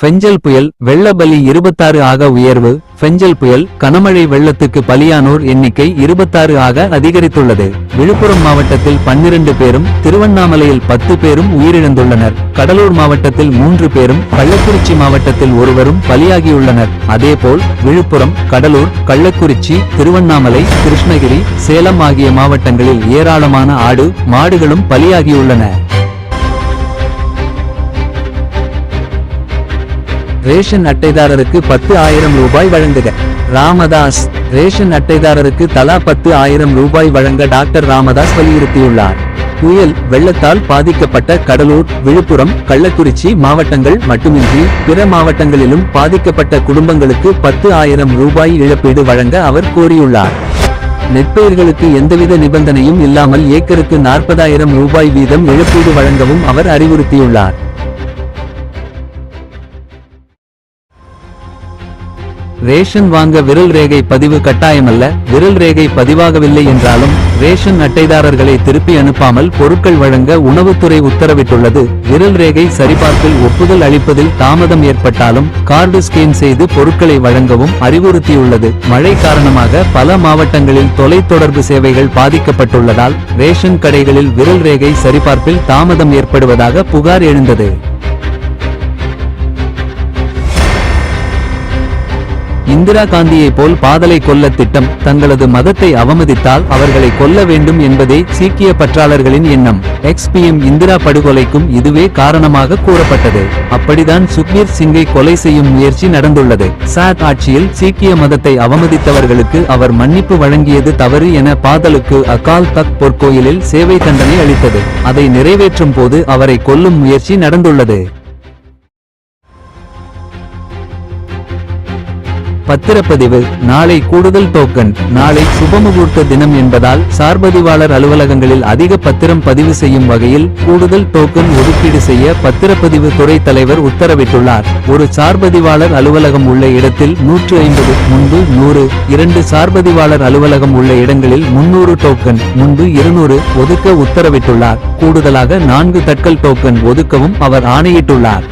ஃபெஞ்சல் புயல் வெள்ள பலி இருபத்தாறு ஆக உயர்வு. ஃபெஞ்சல் புயல் கனமழை வெள்ளத்துக்கு பலியானோர் எண்ணிக்கை இருபத்தாறு ஆக அதிகரித்துள்ளது. விழுப்புரம் மாவட்டத்தில் பன்னிரண்டு பேரும் திருவண்ணாமலையில் பத்து பேரும் உயிரிழந்துள்ளனர். கடலூர் மாவட்டத்தில் மூன்று பேரும் கள்ளக்குறிச்சி மாவட்டத்தில் ஒருவரும் பலியாகியுள்ளனர். அதேபோல் விழுப்புரம் கடலூர் கள்ளக்குறிச்சி திருவண்ணாமலை கிருஷ்ணகிரி சேலம் ஆகிய மாவட்டங்களில் ஏராளமான ஆடு மாடுகளும் பலியாகியுள்ளன. ரேஷன் அட்டைதாரருக்கு பத்து ஆயிரம் ரூபாய் வழங்குக. ராமதாஸ் ரேஷன் அட்டைதாரருக்கு தலா பத்து ஆயிரம் ரூபாய் வழங்க டாக்டர் ராமதாஸ் வலியுறுத்தியுள்ளார். புயல் வெள்ளத்தால் பாதிக்கப்பட்ட கடலூர் விழுப்புரம் கள்ளக்குறிச்சி மாவட்டங்கள் மட்டுமின்றி பிற மாவட்டங்களிலும் பாதிக்கப்பட்ட குடும்பங்களுக்கு பத்து ஆயிரம் ரூபாய் இழப்பீடு வழங்க அவர் கோரியுள்ளார். நெற்பயிர்களுக்கு எந்தவித நிபந்தனையும் இல்லாமல் ஏக்கருக்கு நாற்பதாயிரம் ரூபாய் வீதம் இழப்பீடு வழங்கவும் அவர் அறிவுறுத்தியுள்ளார். ரேஷன் வாங்க விரல் ரேகை பதிவு கட்டாயமல்ல விரல் ரேகை பதிவாகவில்லை என்றாலும் ரேஷன் அட்டைதாரர்களை திருப்பி அனுப்பாமல் பொருட்கள் வழங்க உணவுத்துறை உத்தரவிட்டுள்ளது. விரல் ரேகை சரிபார்ப்பில் ஒப்புதல் அளிப்பதில் தாமதம் ஏற்பட்டாலும் கார்டு ஸ்கேன் செய்து பொருட்களை வழங்கவும் அறிவுறுத்தியுள்ளது. மழை காரணமாக பல மாவட்டங்களில் தொலைத்தொடர்பு சேவைகள் பாதிக்கப்பட்டுள்ளதால் ரேஷன் கடைகளில் விரல் ரேகை சரிபார்ப்பில் தாமதம் ஏற்படுவதாக புகார் எழுந்தது. இந்திரா காந்தியை போல் பாதலை கொல்ல திட்டம் தங்களது மதத்தை அவமதித்தால் அவர்களை கொல்ல வேண்டும் என்பதே சீக்கிய பற்றாளர்களின் எண்ணம். எக்ஸ்பிஎம் இந்திரா படுகொலைக்கும் இதுவே காரணமாக கூறப்பட்டது. அப்படிதான் சுக்பீர் சிங்கை கொலை செய்யும் முயற்சி நடந்துள்ளது. சாத் ஆட்சியில் சீக்கிய மதத்தை அவமதித்தவர்களுக்கு அவர் மன்னிப்பு வழங்கியது தவறு என பாதலுக்கு அகால் தக் பொற்கோயிலில் சேவை தண்டனை அளித்தது. அதை நிறைவேற்றும் போது அவரை கொல்லும் முயற்சி நடந்துள்ளது. பத்திரப்பதிவு நாளை கூடுதல் டோக்கன் நாளை சுபமுகூர்த்த தினம் என்பதால் சார்பதிவாளர் அலுவலகங்களில் அதிக பத்திரம் பதிவு செய்யும் வகையில் கூடுதல் டோக்கன் ஒதுக்கீடு செய்ய பத்திரப்பதிவு துறை தலைவர் உத்தரவிட்டுள்ளார். ஒரு சார்பதிவாளர் அலுவலகம் உள்ள இடத்தில் நூற்று ஐம்பது முன்பு நூறு இரண்டு சார்பதிவாளர் அலுவலகம் உள்ள இடங்களில் முன்னூறு டோக்கன் முன்பு இருநூறு ஒதுக்க உத்தரவிட்டுள்ளார். கூடுதலாக நான்கு தட்கல் டோக்கன் ஒதுக்கவும் அவர் ஆணையிட்டுள்ளார்.